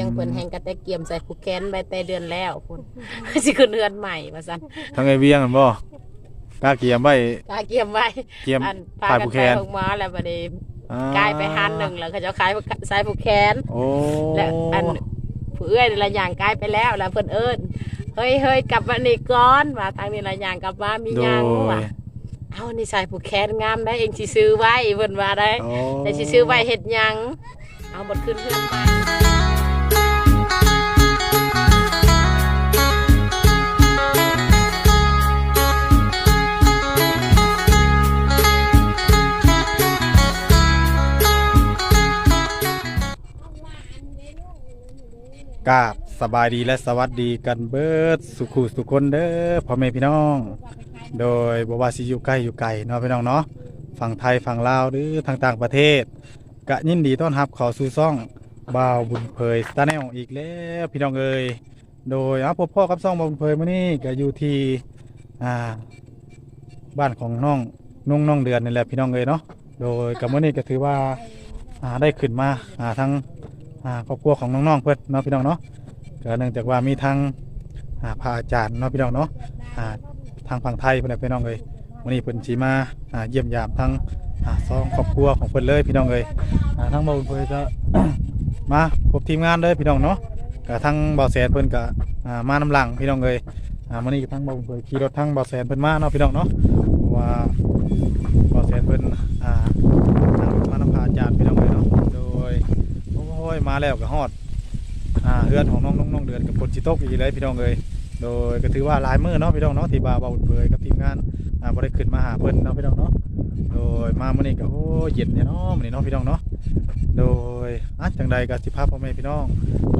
วียงเพิ่นแห่งกระแตเกียมใส่ผูกแขนไปแต่เดือนแล้วพุ่น สิขึ้นเดือนใหม่ว่าซั่นทั้งไอ้เวียงนั่นบ่กล้าเกียมไว้กาเกียมไว้เกียม อันพาฝ่ายกันผู้ไปแคนออกมาแล้วบัดนี้อ่ากลายไปหันหนึ่งแล้วเขาจะขายใส่ผูกแขนโอ้และอันผู้เอื้อยนี่ละอย่างกลายไปแล้วแล้วเพิ่นเอิ้นเฮ้ยเฮ้ยกลับมานี่ก่อนว่าทางนี้ละอย่างกลับมามีโดหยังยว่าเอานี่ใส่ผูกแขนงามได้เองสิซื้อไว้เพิ่นว่าได้โอ้ แต่สิซื้อไว้เฮ็ดหยังเอาบดขึ้นเพื่อน สบายดีและสวัสดีกันเบิดสุขุสุคนเด้อพ่อแม่พี่น้อง โดยบว่าสิอยู่ใกล้อยู่ไกลเนาะพี่น้องเนาะฝั่งไทยฝั่งลาวหรือทางต่างประเทศกะยินดีต้อนรับเข้าสู่ซ่องบ่าวบุญเผยตาแนวอีกแล้วพี่น้องเอ้ยโดยเอาพบพ่อกับซ่องบ่าวบุญเผยมื้อนี้ก็อยู่ที่อ่าบ้านของน้องนุ่งน้องเดือนนี่แหละพี่น้องเอ้ยเนาะโดยกับมื้อนี้ก็ถือว่าอ่าได้ขึ้นมาอ่าทั้งอ่าครอบครัวของน้องๆเพื่อนเนาะพี่น้องเนาะ ก็เนื่องจากว่ามีทางอ่าพระอาจารย์เนาะพี่น้องเนาะอ่าทางฝั่งไทยเพื่อนพี่น้องเลยวันนี้เพิ่นสีมาอ่าเยี่ยมยามทั้งอ่าสองครอบครัวของเพิ่นเลยพี่น้องเลยอ่าทั้งบ่าวเพิ่นก็ มาพบทีมงานเลยพี่น้องเนาะก็ทั้งบ่าวแสนเพิ่นก็อ่ามานำหลังพี่น้องเลยอ่ามื้อนี้ก็ทั้งบ่าวเพิ่นขี่รถทั้งบ่าวแสนเพิ่นมาเนาะพี่น้องเนาะเพราะว่าบ่าวแสนเพิ่นอ่านั่งมานำพระอาจารย์พี่น้องเลยเนาะโดยโอ้ยมาแล้วก็ฮอด อ่าเฮือนของน้องน้องน้องเดือนกับฝนสิตกอีกเลยพี่น้องเอ้ยโดยก็ถือว่าหลายมื้อเนาะพี่น้องเนาะที่บ่าวเบาเบยกับทีมงานอ่าบ่ได้ขึ้นมาหาเพิ่นเนาะพี่น้องเนาะโดยมามื้อนี้ก็โอ้ยเย็นเนี่ยเนาะมื้อนี้เนาะพี่น้องเนาะโดยอะจังใดก็สิพาพ่อแม่พี่น้อง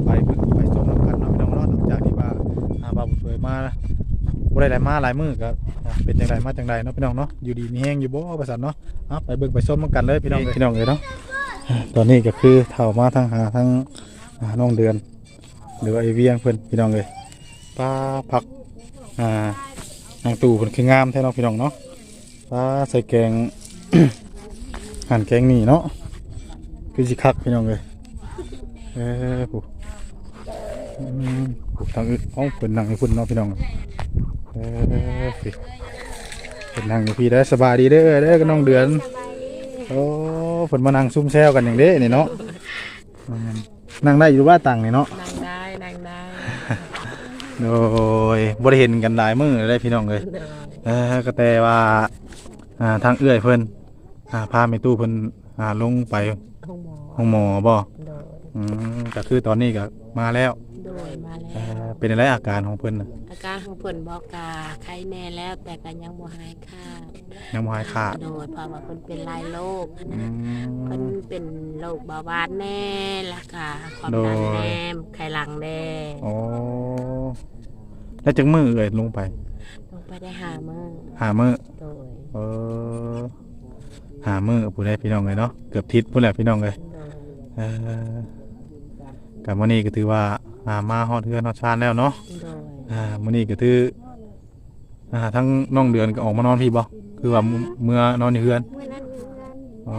ไปเบิ่งไปชมนํกันเนาะพี่น้องเนาะหลังจากที่ว่าอ่าบ่าวเบยมาบ่ได้ได้มาหลายมื้อก็อ่าเป็นจังไดมาจังใดเนาะพี่น้องเนาะอยู่ดีมีแฮงอยู่บ่ว่าซั่นเนาะเอาไปเบิ่งไปชมนํกันเลยพี่น้องเอ้ยพี่น้องเอ้ยเนาะตอนนี้ก็คือเถ่ามาทั้งหาทั้งหาน้องเดือน หรือว่าไอเวียงเพิ่อนพี่น้องเลยปลาผักอ่านางตู่เพิ่นคืองามแท้เนาะพี่น้องเนาะปลาใส่แกงหั่นแกงนี่เนาะคือสิคักพี่น้องเลยเออผู้ผู้ทางอื่นเอ้าเพิ่นนั่งอยู่พุ่นเนาะพี่น้องเออสิเพิ่นนั่งอยู่พี่ได้สบายดีเด้อเด้อกับน้องเดือนโอ้ฝนมานั่งซุ่มแซวกันอย่างเด้นี่เนาะนั่งได้อยู่ว่าตังนี่เนาะนั่งได้นั่งได้ โดยบ่ได้เห็นกันหลายมื้อเลยพี่น้องเลยเด้อเออก็แต่ว่าอ่าทางเอื้อยเพิ่นอ่าพาแม่ตู้เพิ่นอ่าลงไปห้องหมอห้องหมอบ่โดย อืมก็คือตอนนี้ก็มาแล้ว โดยมาเอแล้วอเป็นอะไรอาการของเพิ่นน่ะอาการของเพิ่นบอกกาไข้แน่แล้วแต่ก็ยังบ่หายขาดยังบ่หายขาดโดยเพราะว่าเพิ่นเป็นหลายโรคอืนะเพิ่นม เป็นโรคเบาหวานแน่แล้วก็ความดันโดย แน่ไขหลังแน่โอ้แล้วจังมือเอ่ยลงไปลงไปได้หามื้อหามื้อโดยเออหามือผู้ใดพี่น้องเลยเนาะเกือบทิศพุ่นแหละพี่น้องเลย โดยเออกับมื้อนี้ก็ถือว่า อ่ามาฮอดเทือนฮอดชานแล้วเนาะโดยอ่ามื้อนี้ก็ถืออ่าทั้งน้องเดือนก็ออกมานอนพี่บ่คือว่าเมื่อนอนอยู่เฮือนอ๋อ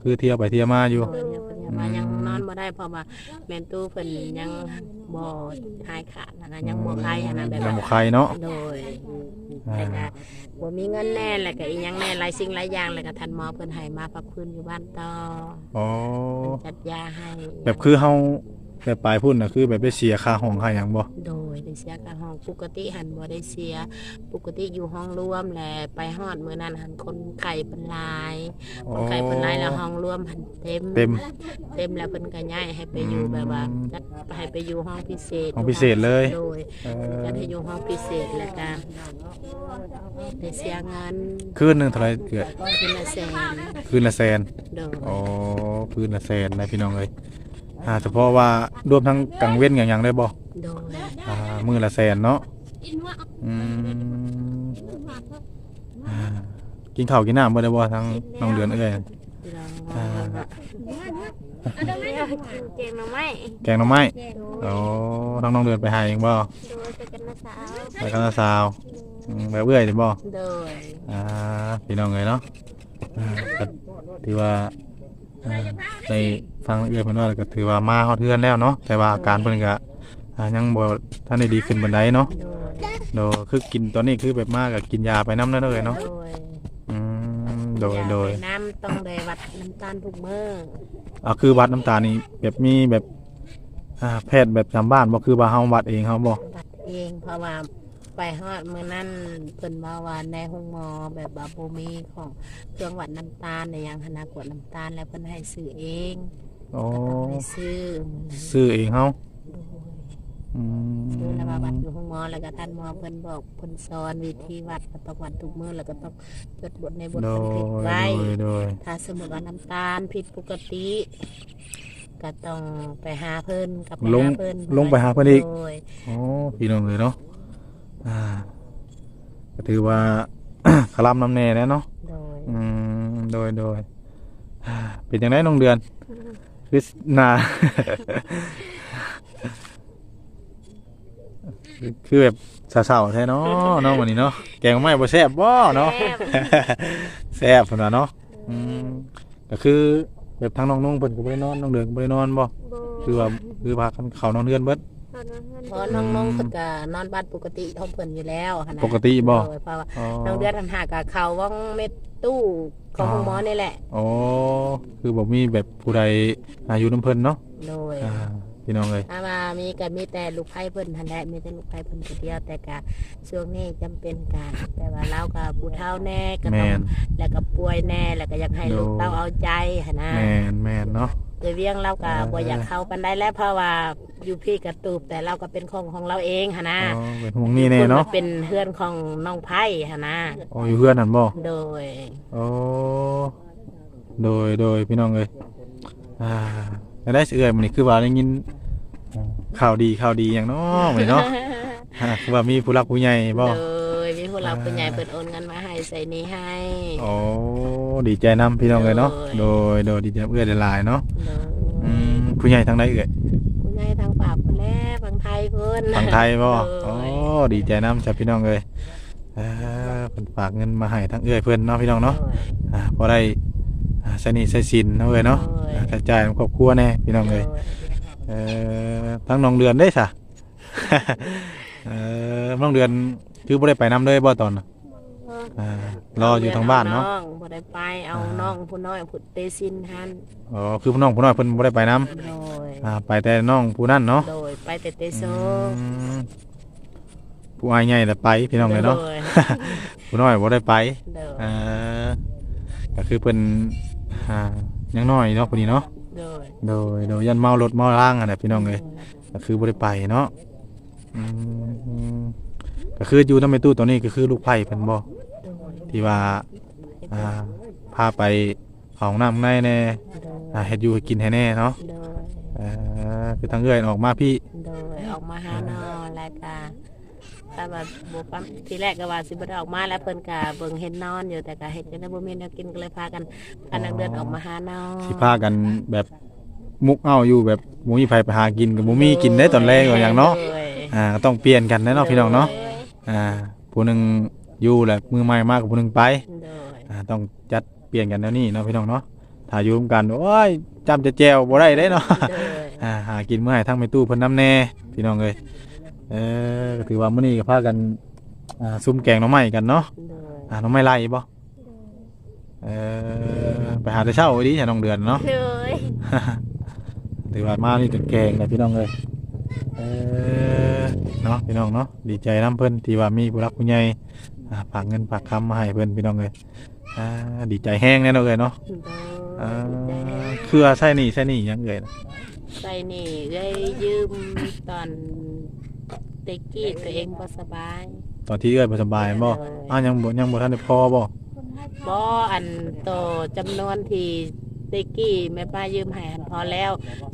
คือเที่ยวไปเที่ยวมาอยู่โดยเนี่ยเพิ่นยังมายังนอนบ่ได้เพราะว่าแม่นตู้เพิ่นยังบ่หายขาดนะนะยังบ่ไข้หันนะแบบยังว่าบ่ใครเนาะโดยอ่าแต่ก็บ่มีเงินแน่แล้วก็อีหยังแน่หลายสิ่งหลายอย่างแล้วก็ท่านหมอเพิ่นให้มาพักฟื้นอยู่บ้านต่ออ๋อเพิ่นจัดยาให้แบบคือเฮา แบบปลายพุ่นน่ะคือแบบได้เสียค่าห้องค่าหยังบ่โดยได้เสียค่าห้องปกติหันบ่ได้เสีย ปกติอยู่ห้องรวมแหละไปฮอดมื้อนั้นหันคนไข้เพิ่นหลายอ๋คอ นไข้เพิ่นหลายแล้วห้องรวมหันเต็ม เต็ม เต็มแล้วเพิ่นก็ย้ายให้ไปอยู่อืมแบบว่าจัดให้ไปอยู่ห้องพิเศษห้องพิเศษเลย โดยเออจัดให้อยู่ห้องพิเศษแล้วก็ได้เสียเงินคืนหนึงเท่าไหร่เกิดคืนละแสนคืนละแสนโดย อ๋อคืนละแสนนะพี่น้องเอ้ย อ่าเฉพาะว่ารวมทั้งกังเว้นอย่างอย่างได้บ่โดยอ่ามือละแสนเนาะอืมอ่ากินข้าวกินน้ำบ่ได้บ่ทั้งน้องเดือนเอ้ยเราอ่าเก่งหน่อไม้แกงหน่อไม้โอ้ทั้งน้องเดือนไปหาเองบ่โดยไปกันนะสาวไปกันละสาวอืมแบบเอื้อยได้บ่ โดย อ่าพี่น้องเอ้ยเนาะอ่าก็ถือว่า อ่าในฟังเอื้อยเพิ่นว่าก็ถือว่ามาฮอดเทือนแล้วเนาะแต่ว่าอาการเพิ่นก็อ่ายังบ่ทันได้ดีขึ้นปานใดเนาะโดยโดคือกินตอนนี้คือแบบมากก็กินยาไปนำนั่นเลยเนาะโดยอืมโดยโดยอาไปน้ำต้องได้วัดน้ำตาลทุกมื้อเอาคือวัดน้ำตาลนี่แบบมีแบบอ่าแพทย์แบบตามบ้านบ่คือว่าเฮาวัดเองเฮาบ่วัดเองเพราะว่า ไปฮอดมื้อนั้นเพิ่นมาว่าในห้องหมอแบบว่าบ่มีของเครื่องวัดน้ำตาลในอย่างคณะกวดน้ำตาลแล้วเพิ่นให้ซื้อเองโอ้ก็ต้องได้ซื้อมื้อนั้นซื้อเองเฮาโดยอืมซื้อแล้วมาวัดอยู่ห้องหมอแล้วก็ท่านหมอเพิ่นบอกเพิ่นสอนวิธีวัดก็ต้องวัดทุกมื้อแล้วก็ต้องจดบทในบทโดบันทึกยไว้โดยโดยถ้าสมมติว่าน้ำตาลผิดปกติ ก็ต้องไปหาเพิ่นกลับไปลงหาเพิ่นลงไปหาเพิ่นอีกโดย โอ้พี่น้องเลยเนาะอ่า ก็ถือว่าคลำน้ำแน่แน่เนาะโดยอืมโดยโดยอ่าเป็นจังไดน้องเดือนคือหนาคือคือแบบสาวๆแท้เนาะเนาะวันนี้เนาะแกงไม่บ่แซ่บบ่เนาะแซ่บพุ่นน่ะเนาะอืมก็คือแบบทางน้องนุ่งเพิ่นก็บ่ได้นอนน้องเดือนก็บ่ได้นอนบ่คือว่าคือพากันเข้านอนเรือนเบิด เพราะน้องๆเพิ่นก็นอนบ้านปกติของเพิ่นอยู่แล้วหั้นนะปกติบ่ โดยเพราะว่าอ๋อน้องเดือนหันหากกับเขาว่องเม็ดตู้ของห้องหมอนี่แหละ อ๋อคือบ่มีแบบผู้ใดอายุน้ำเพิ่นเนาะโดยอ่าพี่น้องเอ้ยถ้ามามีก็มีแต่ลูกไผ่เพิ่นหันแหละมีแต่ลูกไผ่เพิ่นคนเดียวแต่ก็ช่วงนี้จำเป็นการแต่ว่าเราก็ผู้เฒ่าแน่ก็แมต้องนแล้วก็ป่วยแน่แล้วก็อยากให้ลูกโดเต้าเอาใจหันนะ แมนแมนเนาะ โดยเวียงเราก็อ่าบ่อยากเข้าปันได้แล้วเพราะว่าอยู่พี่กระตูบแต่เราก็เป็นของของเราเองหันนะอ๋อเป็นห่วงนี่แน่เนาะพิ่เป็นเพื่อนของน้องไผ่หันนะอ๋ออยู่เพื่อนนั่นบ่โดยโอ้โดยโดยพี่น้องเอ้ยอ่าแล้วได้สิเอื้อยมื้อนี้คือว่าได้ยินข่าวดีข่าวดีหยังเนาะมื้อนี้เนาะอ่าคือว่ามีผู้รักผู้ใหญ่บ่โดยมี ผู้หลักผู้ใหญ่เปิดโอนเงินมาให้ใส่นี้ให้โอ้ดีใจนํพี่น้องเอ้ยเนาะโดโดยยโดยดีใจเอื้อยหลายๆเนาะโดยอืมผู้ใหญ่ทางใดเอื้อยผู้ใหญ่ทางปากคนแรกบางไทยเพิ่นทางไทยบ่โดโอ้ยดีใจนํจ้ะพี่น้องเอ้ยเออเพิ่นฝากเงินมาให้ทั้งเอื้อยเพิ่นเนาะพี่น้องเนาะอ่าพอได้อ่าใช้หนี่ใช้สินเนาะเอ้ยเนาะโอ้ยอ่าใช้จ่ายของครอบครัวแน่พี่น้องเอ้ยเอ่อทั้งน้องเดือนได้ซะเอ่อน้องเดือน คือบ่ได้ไปนํเลยบ่ตอนน่ะอ่ารออยู่ทางบ้านเนาะอบ่ได้ไปเอาน้องผู้น้อยผู้เตซินหันอ๋อคือพี่น้องผู้น้อยเพิ่นบ่ได้ไปนํโดยอ่าไปแต่น้องผู้นั้นเนาะโดยไปแต่เตโซอืมผู้อายใหญ่น่ะไปพี่น้องเลยเนาะ โดยผู้น้อยบ่ได้ไปโดยอ่าก็คือเพิ่นอ่ายังน้อยเนาะผู้นี้เนาะ โดยโดยโดยยันเมารถเมาล่างอะนะพี่น้องเลยก็คือบ่ได้ไปเนาะอืม ก็คืออยู่นำในตู้ตัวนี้ก็คือลูกไผ่เพิ่นบ่โดยที่ว่าอ่าพาไปเข้าห้องน้ำในแน่โดยอ่าเฮ็ดอยู่ให้กินให้แน่เนาะโดยเอ่อคือทางเอื้อยออกมาพี่ โดยออกมาหานอนแล้วก็แต่ว่าบ่ปั๊มทีแรกก็ว่าสิบ่ได้ออกมาแล้วเพิ่นก็เบิ่งเห็นนอนอยู่แต่ก็เฮ็ดจังได๋บ่มีแนวกินก็เลยพากันพานักเดินออกมาหานอน สิพากันแบบมุกเอาอยู่แบบบ่มีไผไปหากินก็บ่มีกินได้ตอนแรกว่าหยังเนาะโดยอ่าก็ต้องเปลี่ยนกันนะเนาะพี่น้องเนาะ อ่าผู้หนึงอยู่แหละมือใหม่มากกว่าผู้หนึงไปโดยอ่าต้องจัดเปลี่ยนกันแล้วนี่เนาะพี่น้องเนาะถ้าอยู่ร่วมกันโอ้ยจำจะแจวบ่ได้เด้เนาะ โดยอ่าหากินเมื่อไหร่ทั้งไปตู้เพิ่นน้ำแน่พี่น้องเอ้ยเออก็ถือว่ามื้อนี้ก็พากันอ่าซุ่มแกงหน่อไม้กันเนาะโดยอ่าหน่อไม้ไล่บ่เออไปหาแต่เช้าดีจ้ะน้องเดือนเนาะ โดยถือว่ามานี่จนแกงเลยพี่น้องเอ้ยเออ เนาะพี่น้องเนาะดีใจนํเพิ่นที่ว่ามีผู้รักผู้ใหญ่อ่าฝากเงินฝากคำมาให้เพิ่นพี่น้องเอ้ยอ่าดีใจแห้งแน่เนาะเอ้ยเนาะโดอ่ายคือว่าใช่นี่ใช่นี่ยังเอ่ยนะใส่นี่ได้ยืมตอนเต็กกี้ตัวเองบ่สบาย ตอนที่เอ้ยบ่สบายบ่อ้าวยังบ่ยังบ่ทันได้พอบ่บ่อันโตจำนวนที่เต็กกี้แม่ป้ายืมให้หันพอแล้ว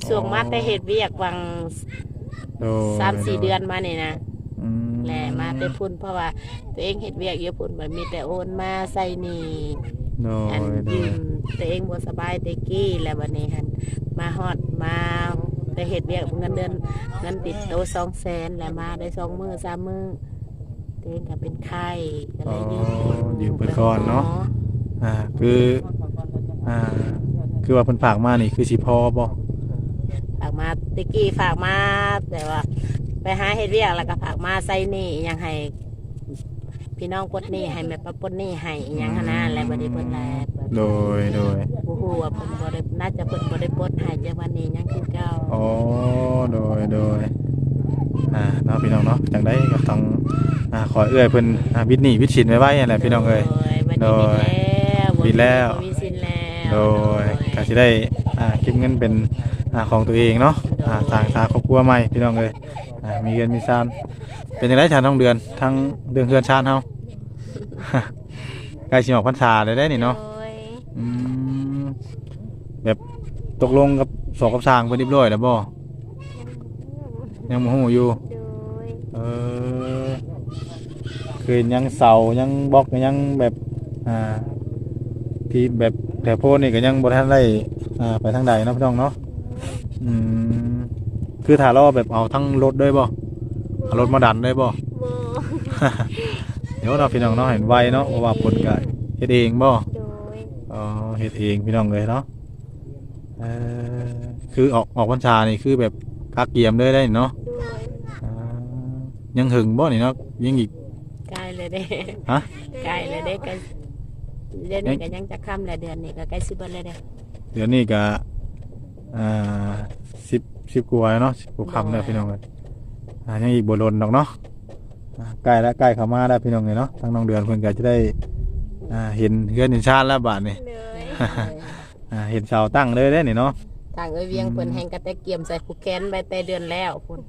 ส่วงมาแต่เฮ็ดเวียกวัง โดยสามสี่เดือนมานี่นะอืมแหละมาแต่พุ่นเพราะว่า ตัวเองเฮ็ดเวียกอยู่พุ่นมันมีแต่โอนมาใส่นี่โดอันยโดยืยมตัวเองบ่สบายเต็กกี้แล้วบัดนี้หันมาฮอดมาแต่เฮ็ดเวียกเงินเดือนเงินติดโตสองแสนแล้วมาได้สองมือสามมือตัวเองก็เป็นไข้ก็เลยยืมยืมเพิ่นก่อนเนาะอ่าคืออ่าคือว่าเพิ่นฝากมานี่คือสิพอบ่ ฝากมาตะกี้ฝากมาแต่ว่า ไปหาเฮ็ดเวียกแล้วก็ฝากมาใส่หนี่อิหยังให้ พี่น้องปลดหนี่ให้แม่ป้าปลดหนี่ให้อิหยังหั้นนะแล้วบัดนี้เพิ่นแลเพิ่นโดยโดยบ่ฮู้ว่าเพิ่นบ่ได้น่าจะเพิ่นบ่ได้ปลดให้จังวันนี้ยังคือเก่าโอ้โดยโดยอ่าเนาะพี่น้องเนาะจังได้ก็ต้องอ่าขอเอื้อยเพิ่นอ่าวิทย์หนี้วิทย์ชินไว้ไว้นั่นแหละพี่น้องเอ้ยโดยบัดนี้บิดแล้ว บ่มีสินแล้วโดยก็สิได้อ่าเก็บเงินเป็น อ่าของตัวเองเนาะอ่าสร้างสร้างครอบครัวใหม่พี่น้องเอ้ยอ่ามีเงินมีซานเป็นจังได๋ชาน้องเดือนทั้งเดือนเฮือนชาติเฮา ใกล้สิออกพรรษาเลยได้นี่เนาะโดยอืมแบบตกลงกับสอกกับสร้างเพิ่นเรียบร้อยแล้วบ่ยังบ่ฮู้อยู่โดยเออคือยังเสายังบล็อกยังแบบอ่าที่แบบแต่โพนนี่ก็ยังบ่ทันได้อ่าไปทางใดเนาะพี่น้องเนาะ อืมคือถ้าเราแบบเอาทั้งรถด้วยบ่เอารถมาดันได้บ่ โบเดี๋ยวเราะพี่น้องเนาะเห็นไวเนาะเพราะว่าผลก็เฮ็ดเองบ่ โดยอ๋อเฮ็ดเองพี่น้องเลยเนาะเออคือออกออกพรรษานี่คือแบบกักเกียมเลยได้เนาะโดยอ่ายังหึงบ่นี่เนาะยังอีก ใกล้เลยเด้ฮะ ใกล้เลยเด้ใกล้เดือนนี้ก็ยังจะค่ำแล้วเดือนนี้ก็ใกล้สิเบิดเลยเด้เดี๋ยวนี้ก็ อ่าสิบสิบกว่าแล้วเนาะสิบกว่าคำแล้วพี่น้องเลยอ่ายังอีกบลนดอกเนาะอ่าใกล้แล้วใกล้เข้ามาแล้วพี่น้องเลยเนาะทั้งน้องเดือนเพิ่นก็จะได้อ่าเห็นเฮือนเห็นชาติแล้วบาดนี่โดยอ่าเห็นเสาตั้งเลยได้นี่เนาะ ทางเอ้ยเวียงเพิ่นแห่งกระแตเกียมใส่ผูกแขนไปแต่เดือนแล้วพุ่น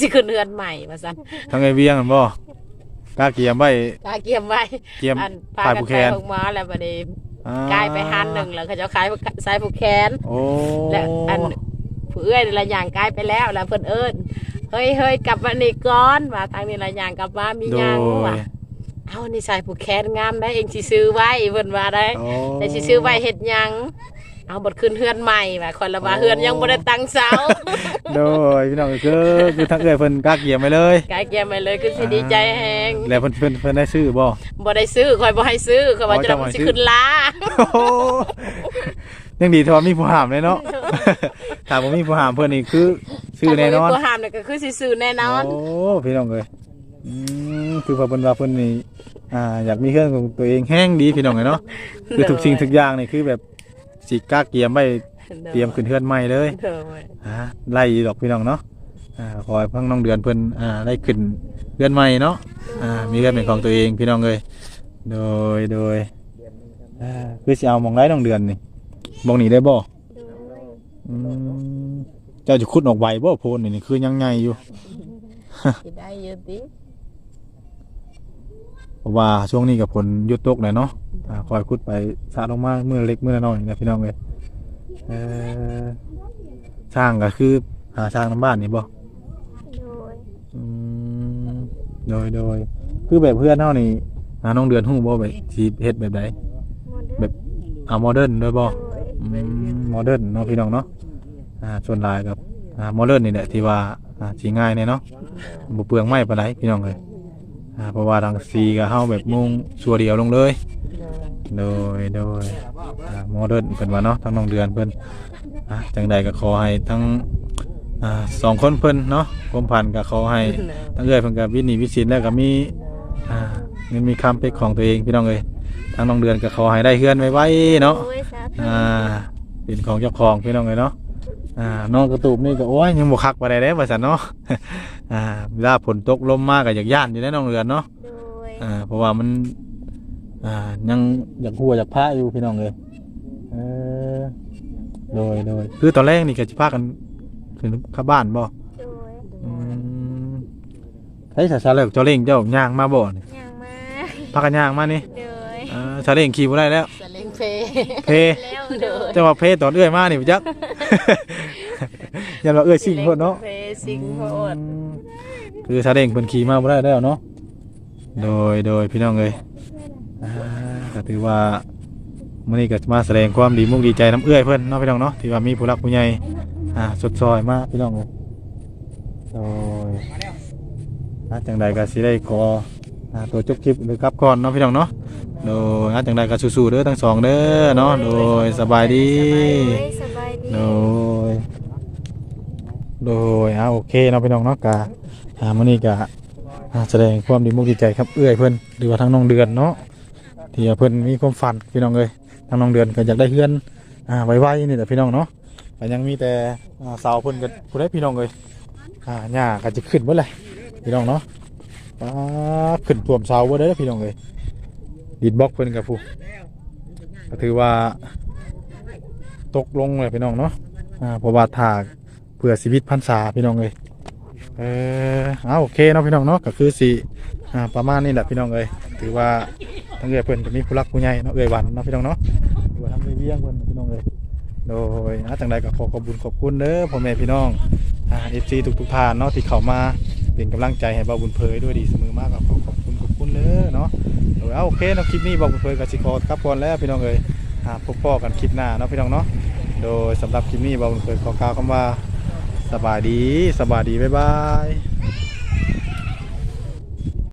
สิขึ้นเรือนใหม่ว่าซั่นทั้งไอเวียงนั่นบ่กล้าเกียมไว้กาเกียมไว้เกียม อันพาปลายกัผูนกแขไปนออกมาแล้วบัดนี้อ่า กลายไปหันหนึ่งแล้วเขาจะขายใส่ผูกแขนโอ้และอันผู้เอื้อยนี่ละอย่างกลายไปแล้วแล้วเพิ่นเอิ้นเฮ้ยเฮ้ยกลับมานี่ก่อนว่าทางนี้ละอย่างกลับมามีโดหยังยว่าเอานี่ใส่ผูกแขนงามได้เองสิซื้อไว้เพิ่นว่าได้โอ้แต่สิซื้อไว้เฮ็ดหยัง เอาบดขึ้นเฮือนใหม่ว่าคนละว่าเฮือนยังบ่ได้ตั้งเสาโดยพี่น้องก็คือคือทั้งเอ้ยเพิ่นกล้าเกียมไว้เลยกายแกมไปเลยคือสิดีใจแฮงแล้วเพิ่นเพิ่นเพิ่นได้ซื้อบ่บ่ได้ซื้อคอยบ่ให้ซื้อเขาว่าอ๋อจะจะได้บ่มันให้สิซื้อขึ้นล้าโอ้โหยังดีที่ว่ามีผู้ห้ามเลยเนาะถ้าบ่มีผู้ห้ามเพิ่นนี่คือซื้อแน่นอนถ้าบ่มีผู้ห้ามเนี่ยก็คือสิซื้อแน่นอนโอ้พี่น้องเอ้ยอืมคือว่าเพิ่นว่าเพิ่นนี่อ่าอยากมีเครื่องของตัวเองแห้งดีพี่น้องเอ้ยเนาะคือทุกสิ่งทุกอย่างนี่คือแบบ สิกล้าเกียมไว้เตรียมขึ้นเฮือนใหม่เลยเด้ออ่าไล่ดอกพี่น้องเนาะอ่าขอให้พังน้องเดือนเพิ่นอ่าได้ขึ้นเรือนใหม่เนาะอ่ามีเรือนเป็นของตัวเองพี่น้องเลยโดยโดยอ่าคือสิเอาหมองไรน้องเดือนนี่หมองนี้ได้บ่โดยอืมเจ้าจะขุดออกไวบ่โพนนี่นี่คือยังไงอยู่ สิได้อยู่ติเพ ราะว่าช่วงนี้กับผลหยุดตกเลยเนาะอ่าคอยขุดไปสาดลงมาเมื่อเล็กเมื่อน้อยนะพี่น้องเลยเออสร้างก็คือหาสร้างน้ำบ้านนี่บ่โดยอืมโดยโดยคือแบบเพื่อนเท่านี่หาน้องเดือนหู้บ่แบบสีเฮ็ดแบบไหนโมเดลแบบเอาโมเดิร์นด้วยบ่ โดยอืมโมเดิร์นเนาะพี่น้องเนาะ อ่าส่วนหลายกับอ่าโมเดิร์นนี่แหละที่ว่าอ่าสีง่ายเนี่ยเนาะบ่เปลืองไม้ปานใดพี่น้องเลย อ่าเพราะว่าทางสีก็เฮาแบบมุ่งชัวเดียวลงเลย โดยโดยโมเดิร์นเพิ่นว่าเนาะทั้งน้องเดือนเพิ่นอ่าจังใดก็ขอให้ทั้งอ่าสองคนเพิ่นเนาะความพันก็ขอให้ทั้งเอื้อยเพิ่นก็วินีวิสินแล้วก็มีอ่าเงินมีคำเป็นของตัวเองพี่น้องเอ้ยทั้งน้องเดือนก็ขอให้ได้เฮือนไว้ๆเนาะอ่าเป็นของเจ้าของพี่น้องเอ้ยเนาะอ่าน้องกระตูบนี่ก็โอ้ยยังบ่คักปานใดเด้ว่าซั่นเนาะ อ่าเวลาฝนตกลมมาก็อยากย่านอยู่ได้น้องเดือนเนาะโดยอ่าเพราะว่ามันอ่ายังอยากหัวอยากพาอยู่พี่น้องเอ้ยเออโดยโดยคือตอนแรกนี่ก็สิพากันขึ้นเข้าบ้านบ่โดยอืมใช้สาสาเลิกเจ้าเล่งเจ้าย่างมาบ่นี่ย่างมาพักกันย่างมานี่โดยอ่าชาเล่งขี่บ่ได้แล้ว สลิงเพ เพแล้วโดยเจ้าว่าเพตอนเอื้อยมานี่บ่จัก ยันว่าเอื้อยสิ่งโพดเนาะเพสิงโพดอืมคือชาเล่งเพิ่นขี่มาบ่ได้แล้วเนาะโดยโดยพี่น้องเอ้ยอ่าก็ถือว่ามื้อนี้ก็มาแสดงความดีมุกดีใจน้ำเอื้อยเพิ่นเนาะพี่น้องเนาะที่ว่ามีผู้รักผู้ใหญ่อ่าสดซอยมาพี่น้องเอ้ยโดยอะจังใดก็สิได้ขออ่าตัวจบคลิปหรือกลับก่อนเนาะพี่น้องเนาะโดยอะจังใดก็สู้ๆเด้อทั้งสองเด้อเนาะโดยสบายดีโดยสบายดีโดย โดยอ่าโอเคเนาะพี่น้องเนาะกะอ่ามื้อนี้กะแสดงความดีมุกดีใจครับเอื้อยเพิ่นหรือว่าทั้งน้องเดือนเนาะที่เพิ่นมีความฝันพี่น้องเอ้ยทั้งน้องเดือนก็อยากได้เฮือนอ่าไวๆนี่แหละพี่น้องเนาะก็ยังมีแต่อ่าเสาเพิ่นก็ผู้ใดพี่น้องเอ้ยอ่าหญ้าก็จะขึ้นเบิดเลยพี่น้องเนาะป๊าขึ้นท่วมเสาเบิดเลยพี่น้องเอ้ยดิดบล็อกเพิ่นก็ผู้ก็ถือว่าตกลงเลยพี่น้องเนาะอ่าเพราะว่าถ้า เพื่อชีวิตพันษาพี่น้องเลยเออเอาโอเคเนาะพี่น้องเนาะก็คือสิอ่ประมาณนี้แหละพี่น้องเลยถือว่าทั้งเอื้อเพิ่นจะมีผู้รักผู้ใหญ่เนาะเอื้อยหวันเนาะพี่น้องเนาะหรือว่าทั้งเอื้อเวียงเพิ่นพี่น้องเลยโดยนะจังใดก็ขอขอบคุญขอบคุณเด้อพ่อแม่พี่น้องอ่าเอฟซีทุกทุกท่านเนาะที่เข้ามาเป็นกำลังใจให้บ่าวบุญเผยด้วยดีเสมอมากก็ขอขอบคุณขอบคุณเด้อเนาะโดยเอาโอเคเนาะคลิปนี้บ่าวบุญเผยก็สิขอกลับก่อนแล้วพี่น้องเอ้ยพบพ่อกันคลิปหน้าเนาะพี่น้องเนาะโดยสำหรับคลิปนี้บอลเคยขอกล่าวคำว่า สบายดีสบายดีบ๊ายบาย